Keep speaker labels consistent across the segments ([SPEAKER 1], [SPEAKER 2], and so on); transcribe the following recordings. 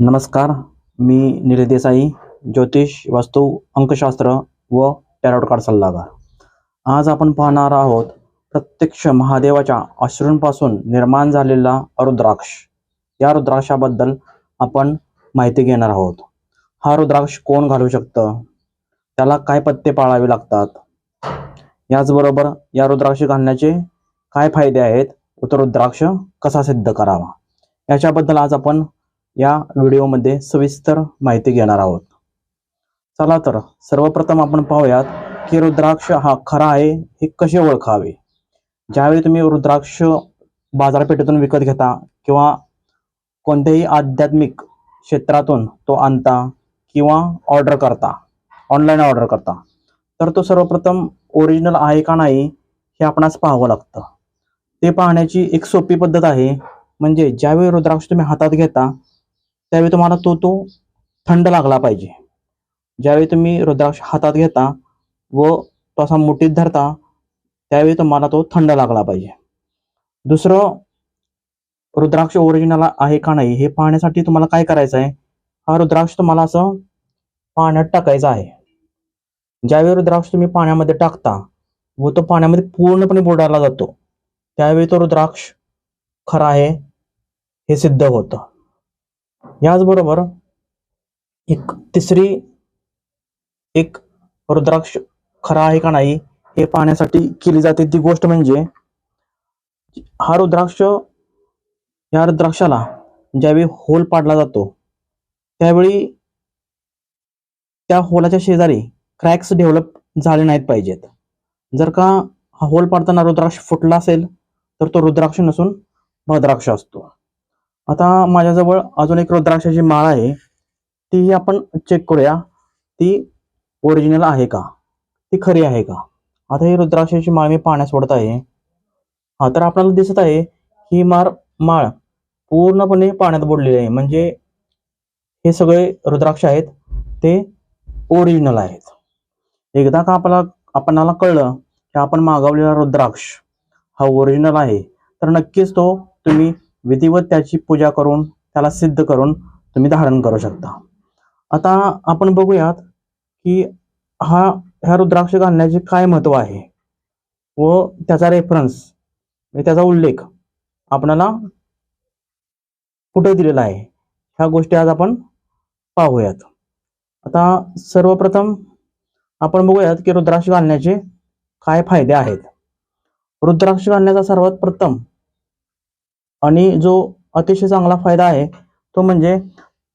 [SPEAKER 1] नमस्कार मी निलेश देसाई ज्योतिष वास्तू अंकशास्त्र व टॅरोट कार्ड सल्लागार. आज आपण पाहणार आहोत प्रत्यक्ष महादेवाच्या अश्रूंपासून निर्माण झालेला रुद्राक्ष. या रुद्राक्षाबद्दल आपण माहिती घेणार आहोत. हा रुद्राक्ष कोण घालू शकतं? त्याला काय पत्ते पाळावे लागतात? याचबरोबर या रुद्राक्ष घालण्याचे काय फायदे आहेत? व तो रुद्राक्ष कसा सिद्ध करावा? याच्याबद्दल आज आपण या व्हिडिओमध्ये सविस्तर माहिती घेणार आहोत. चला तर सर्वप्रथम आपण पाहूयात की रुद्राक्ष हा खरा आहे हे कसे ओळखावे? ज्यावेळी तुम्ही रुद्राक्ष बाजारपेठेतून विकत घेता किंवा कोणत्याही आध्यात्मिक क्षेत्रातून तो आणता किंवा ऑर्डर करता ऑनलाईन ऑर्डर करता तर तो सर्वप्रथम ओरिजिनल आहे का नाही हे आपणास पाहावं लागतं. ते पाहण्याची एक सोपी पद्धत आहे म्हणजे ज्यावेळी रुद्राक्ष तुम्ही हातात घेता त्यावेळी तुम्हाला तो तो थंड लागला पाहिजे. ज्यावेळी तुम्ही रुद्राक्ष हातात घेता व तो असा मुठीत धरता त्यावेळी तुम्हाला तो थंड लागला पाहिजे. दुसरं रुद्राक्ष ओरिजिनल आहे का नाही हे पाहण्यासाठी तुम्हाला काय करायचं आहे? हा रुद्राक्ष तुम्हाला असं पाण्यात टाकायचा आहे. ज्यावेळी रुद्राक्ष तुम्ही पाण्यामध्ये टाकता व तो पाण्यामध्ये पूर्णपणे बुडाला जातो त्यावेळी तो रुद्राक्ष खरा आहे हे सिद्ध होतं. याचबरोबर एक तिसरी एक रुद्राक्ष खरा आहे का नाही हे पाहण्यासाठी केली जाते. ती गोष्ट म्हणजे हा रुद्राक्ष या रुद्राक्षाला ज्यावेळी होल पाडला जातो त्यावेळी त्या होलाच्या शेजारी क्रॅक्स डेव्हलप झाले नाहीत पाहिजेत. जर का हा होल पाडताना रुद्राक्ष फुटला असेल तर तो रुद्राक्ष नसून भद्राक्ष असतो. आता माझ्याजवळ अजून एक रुद्राक्षाची माळ आहे. ती आपण चेक करूया. ती ओरिजिनल आहे का? ती खरी आहे का? आता ही रुद्राक्षाची माळ मी पाण्यात सोडत आहे. हा तर आपल्याला दिसत आहे ही मार माळ पूर्णपणे पाण्यात बुडलेली आहे. म्हणजे हे सगळे रुद्राक्ष आहेत ते ओरिजिनल आहेत. एकदा का आपल्याला आपणाला कळलं की आपण मागवलेला रुद्राक्ष हा ओरिजिनल आहे तर नक्कीच तो तुम्ही विधिवत त्याची पूजा करून त्याला सिद्ध करून तुम्ही धारण करू शकता. आता आपण बघूयात की हा ह्या रुद्राक्ष घालण्याचे काय महत्त्व आहे? व त्याचा रेफरन्स म्हणजे त्याचा उल्लेख आपणाला कुठे दिलेला आहे? ह्या गोष्टी आज आपण पाहूयात. आता सर्वप्रथम आपण बघूयात की रुद्राक्ष घालण्याचे काय फायदे आहेत? रुद्राक्ष घालण्याचा सर्वात प्रथम आणि जो अतिशय चांगला फायदा आहे तो म्हणजे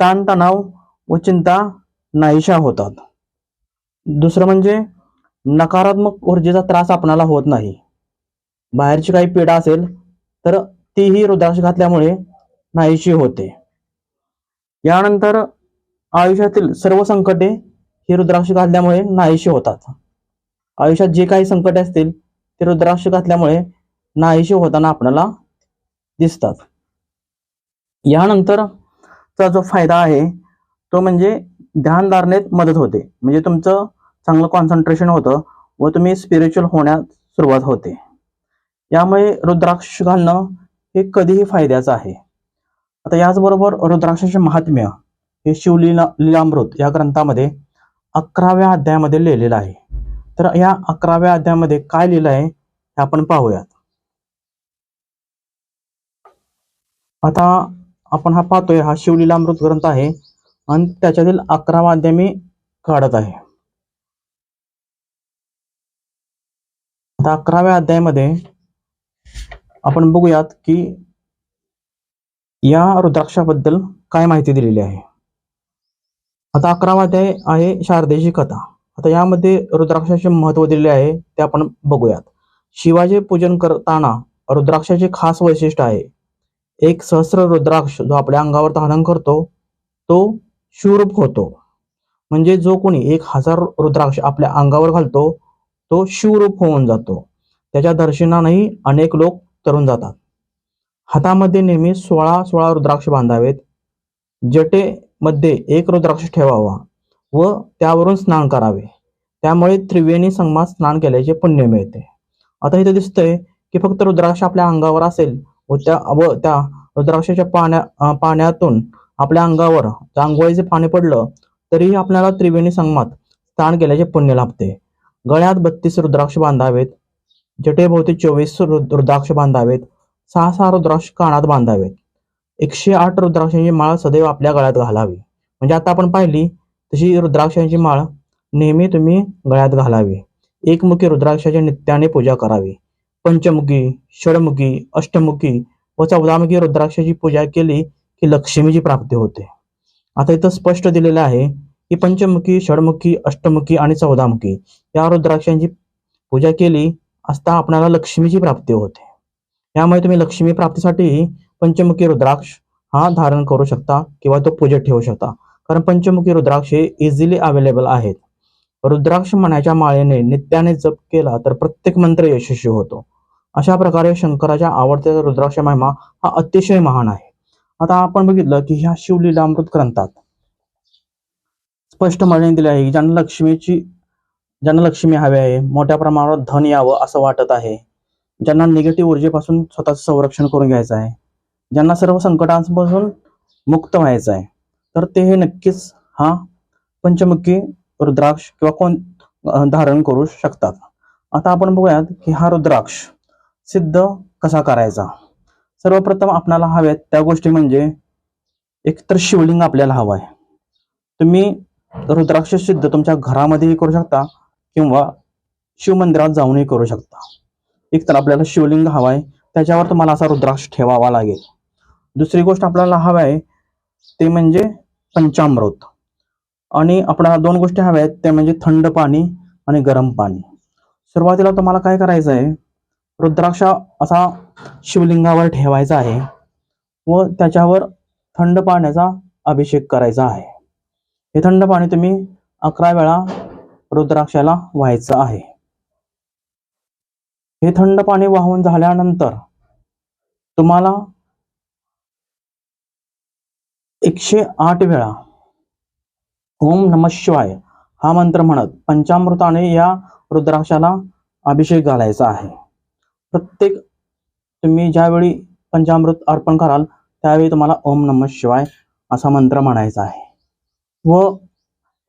[SPEAKER 1] ताणतणाव व चिंता नाहीशा होतात. दुसरं म्हणजे नकारात्मक ऊर्जेचा त्रास आपणाला होत नाही. बाहेरची काही पीडा असेल तर तीही रुद्राक्ष घातल्यामुळे नाहीशी होते. यानंतर आयुष्यातील सर्व संकटे ही रुद्राक्ष घातल्यामुळे नाहीशी होतात. आयुष्यात जे काही संकटे असतील ते रुद्राक्ष घातल्यामुळे नाहीशी होताना आपल्याला दिसतात. यानंतरचा जो फायदा आहे तो म्हणजे ध्यानधारणेत मदत होते. म्हणजे तुमचं चांगलं कॉन्सन्ट्रेशन होतं व तुम्ही स्पिरिच्युअल होण्यास सुरुवात होते. यामुळे रुद्राक्ष घालणं हे कधीही फायद्याचं आहे. आता याचबरोबर रुद्राक्षाचे महात्म्य हे शिवलीला लीलामृत या ग्रंथामध्ये अकराव्या अध्यायामध्ये लिहिलेलं आहे. तर या अकराव्या अध्यायामध्ये काय लिहिलं आहे हे आपण पाहूयात. आता आपण हा पाहतोय हा शिवलीला अमृत ग्रंथ आहे आणि त्याच्यातील अकरा अध्याय मी काढत आहे. आता अकराव्या अध्यायामध्ये आपण बघूयात की या रुद्राक्षाबद्दल काय माहिती दिलेली आहे. आता अकरावा अध्याय आहे शारदेची कथा. आता यामध्ये रुद्राक्षाचे महत्त्व दिलेले आहे ते आपण बघूयात. शिवाचे पूजन करताना रुद्राक्षाचे खास वैशिष्ट्य आहे एक सहस्र रुद्राक्ष जो आपल्या अंगावर धारण करतो तो शिवरूप होतो. म्हणजे जो कोणी एक हजार रुद्राक्ष आपल्या अंगावर घालतो तो शिवरूप होऊन जातो. त्याच्या दर्शनानेही अनेक लोक तरुण जातात. हातामध्ये नेहमी सोळा सोळा रुद्राक्ष बांधावेत. जटेमध्ये एक रुद्राक्ष ठेवावा व त्यावरून स्नान करावे. त्यामुळे त्रिवेणी संगमात स्नान केल्याचे पुण्य मिळते. आता इथे दिसतंय की फक्त रुद्राक्ष आपल्या अंगावर असेल व त्या व त्या रुद्राक्षाच्या पाण्या पाण्यातून आपल्या अंगावर जर आंघोळीचे पाणी पडलं तरीही आपल्याला त्रिवेणी संगमात स्नान केल्याचे पुण्य लाभते. गळ्यात बत्तीस रुद्राक्ष बांधावेत जटेभोवती चोवीस रुद्राक्ष बांधावेत सहा सहा रुद्राक्ष कानात बांधावेत. एकशे आठ रुद्राक्षांची माळ सदैव आपल्या गळ्यात घालावी. म्हणजे आता आपण पाहिली तशी रुद्राक्षांची माळ नेहमी तुम्ही गळ्यात घालावी. एकमुखी रुद्राक्षाची नित्याने पूजा करावी. पंचमुखी षडमुखी अष्टमुखी व चौदामुखी रुद्राक्षाची पूजा केली की लक्ष्मीची प्राप्ती होते. आता इथं स्पष्ट दिलेलं आहे की पंचमुखी षडमुखी अष्टमुखी आणि चौदामुखी या रुद्राक्षांची पूजा केली असता आपणाला लक्ष्मीची प्राप्ती होते. यामुळे तुम्ही लक्ष्मी प्राप्तीसाठी पंचमुखी रुद्राक्ष हा धारण करू शकता किंवा तो पूजेत ठेवू शकता. कारण पंचमुखी रुद्राक्ष हे इझिली अवेलेबल आहेत. रुद्राक्ष मनाच्या माळेने नित्याने जप केला तर प्रत्येक मंत्र यशस्वी होतो. अशा प्रकारे शंकराच्या आवडत्या रुद्राक्ष महिमा हा अतिशय महान आहे. आता आपण बघितलं की ह्या शिवलीलामृत ग्रंथात स्पष्ट माहिती दिली आहे की ज्यांना लक्ष्मीची ज्यांना लक्ष्मी हवी आहे मोठ्या प्रमाणावर धन यावं असं वाटत आहे. ज्यांना निगेटिव्ह ऊर्जेपासून स्वतःचं संरक्षण करून घ्यायचं आहे. ज्यांना सर्व संकटांपासून मुक्त व्हायचं आहे. तर ते हे नक्कीच हा पंचमुखी रुद्राक्ष किंवा कोण धारण करू शकतात. आता आपण बघूयात की हा रुद्राक्ष सिद्ध कसा करायचा? सर्वप्रथम आपणाला हव्यात त्या गोष्टी म्हणजे एकतर शिवलिंग आपल्याला हवं आहे तुम्ही रुद्राक्ष सिद्ध तुमच्या घरामध्येही करू शकता किंवा शिवमंदिरात जाऊनही करू शकता. एकतर आपल्याला शिवलिंग हवं आहे त्याच्यावर तुम्हाला असा रुद्राक्ष ठेवावा लागेल. दुसरी गोष्ट आपल्याला हवं आहे ते म्हणजे पंचामृत. आणि आपल्याला दोन गोष्टी हव्या आहेत ते म्हणजे थंड पाणी आणि गरम पाणी. सुरुवातीला तुम्हाला काय करायचं आहे रुद्राक्ष असा शिवलिंगावर ठेवायचा आहे व त्याच्यावर थंड पाण्याचा अभिषेक करायचा आहे. हे थंड पाणी तुम्ही अकरा वेळा रुद्राक्षाला व्हायचं आहे. हे थंड पाणी वाहून झाल्यानंतर तुम्हाला एकशे आठ वेळा ओम नम शिवाय हा मंत्र म्हणत पंचामृताने या रुद्राक्षाला अभिषेक घालायचा आहे. प्रत्येक तुम्ही ज्यावेळी पंचामृत अर्पण कराल त्यावेळी तुम्हाला ओम नम शिवाय असा मंत्र म्हणायचा आहे. व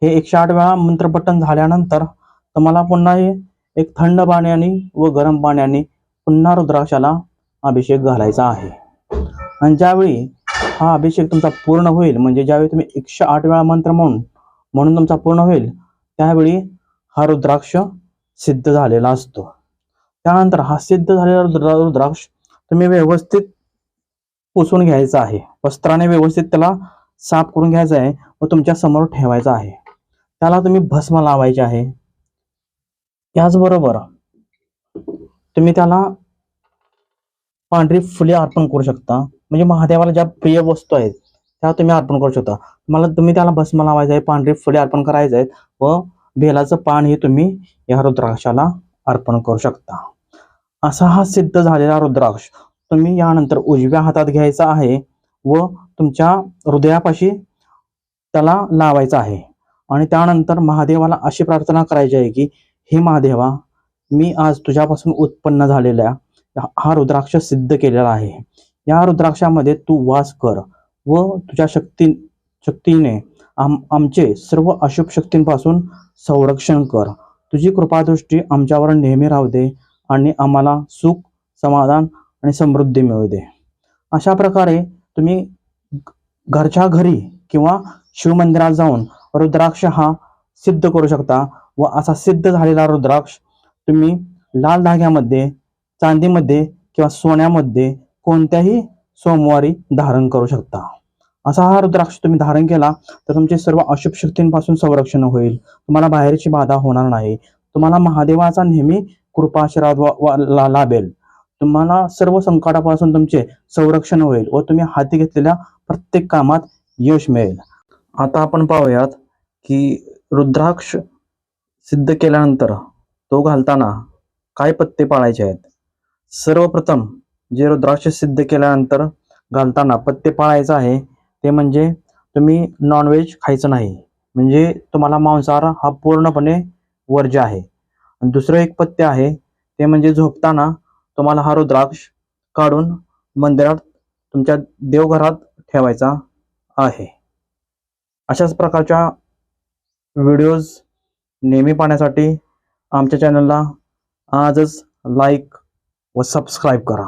[SPEAKER 1] हे एकशे आठ वेळा मंत्रपठण झाल्यानंतर तुम्हाला पुन्हा हे एक थंड पाण्याने व गरम पाण्याने पुन्हा रुद्राक्षाला अभिषेक घालायचा आहे. आणि ज्यावेळी हा अभिषेक तुमचा पूर्ण होईल म्हणजे ज्यावेळी तुम्ही एकशे आठ वेळा मंत्र म्हणून म्हणून तुमचा पूर्ण होईल त्यावेळी हा रुद्राक्ष सिद्ध झालेला असतो. त्यानंतर हा सिद्ध झालेला रुद्राक्ष तुम्ही व्यवस्थित पुसून घ्यायचा आहे. वस्त्राने व्यवस्थित त्याला साफ करून घ्यायचा आहे व तुमच्यासमोर ठेवायचा आहे. त्याला तुम्ही भस्म लावायचे आहे. त्याचबरोबर तुम्ही त्याला पांढरी फुले अर्पण करू शकता. म्हणजे महादेवाला ज्या प्रिय वस्तू आहेत त्या तुम्ही अर्पण करू शकता. तुम्हाला तुम्ही त्याला भस्म लावायचं आहे पांढरी फुले अर्पण करायचे आहेत व बेलाचं पान हे तुम्ही या रुद्राक्षाला अर्पण करू शकता. असा हा सिद्ध झालेला रुद्राक्ष. तुम्ही यानंतर उजव्या हातात घ्यायचा आहे व तुमच्या हृदयापाशी त्याला लावायचा आहे. आणि त्यानंतर महादेवाला अशी प्रार्थना करायची आहे की हे महादेवा मी आज तुझ्यापासून उत्पन्न झालेल्या हा रुद्राक्ष सिद्ध केलेला आहे. या रुद्राक्षामध्ये तू वास कर व तुझ्या शक्ती शक्तीने आम आमचे सर्व अशुभ शक्तींपासून संरक्षण कर. तुझी कृपादृष्टी आमच्यावर नेहमी राहू दे. आणि आम्हाला सुख समाधान आणि समृद्धी मिळू दे. अशा प्रकारे तुम्ही घरच्या घरी किंवा शिवमंदिरात जाऊन रुद्राक्ष हा सिद्ध करू शकता व असा सिद्ध झालेला रुद्राक्ष तुम्ही लाल धाग्यामध्ये चांदीमध्ये किंवा सोन्यामध्ये कोणत्याही सोमवारी धारण करू शकता. असा हा रुद्राक्ष तुम्ही धारण केला तर तुमचे सर्व अशुभ शक्तींपासून संरक्षण होईल. तुम्हाला बाहेरची बाधा होणार नाही. तुम्हाला महादेवाचा नेहमी कृपाशीर्वाद वा- ला- लाभेल. तुम्हाला सर्व संकटापासून तुमचे संरक्षण होईल व तुम्ही हाती घेतलेल्या प्रत्येक कामात यश मिळेल. आता आपण पाहूयात की रुद्राक्ष सिद्ध केल्यानंतर तो घालताना काय पत्ते पाळायचे आहेत? सर्वप्रथम जे रुद्राक्ष सिद्ध केल्यानंतर घालताना पत्ते पाळायचं आहे ते म्हणजे तुम्ही नॉनव्हेज खायचं नाही. म्हणजे तुम्हाला मांसाहार हा पूर्णपणे वर्ज्य आहे. दुसरं एक पथ्य आहे ते म्हणजे झोपताना तुम्हाला हा रुद्राक्ष काढून मंदिरात तुमच्या देवघरात ठेवायचा आहे. अशाच प्रकारच्या व्हिडिओज नेहमी पाहण्यासाठी आमच्या चॅनलला आजच लाईक व सबस्क्राईब करा.